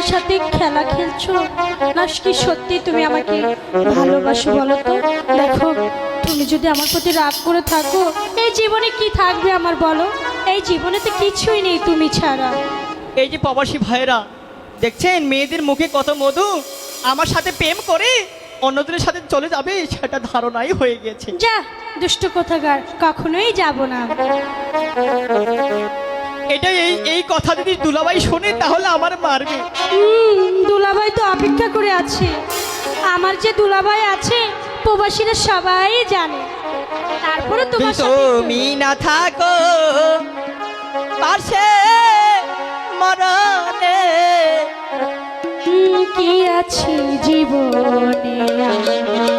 আমার সাথে খেলা খেলছো? না কি সত্যি তুমি আমাকে ভালোবাসো বলো তো? দেখো তুমি যদি আমার প্রতি রাগ করে থাকো এই জীবনে কি থাকবে আমার বলো? এই জীবনে তো কিছুই নেই তুমি ছাড়া। এই যে প্রবাসী ভাইয়েরা দেখছেন? মেয়েদের মুখে কত মধু? আমার সাথে প্রেম করে অন্যদের সাথে চলে যাবে সেটা ধারণাই হয়ে গেছে। যা দুষ্ট কোথাকার কখনোই যাব না। এটা এই এই কথা যদি দুলাভাই শোনে তাহলে আমার মারবে। হুম, দুলাভাই তো অপেক্ষা করে আছে। আমার যে দুলাভাই আছে প্রবাসীরা সবাই জানে। তারপরে তোমার সাথে তুমি না থাকো পাশে মরণে। কি আছে জীবনে আমার?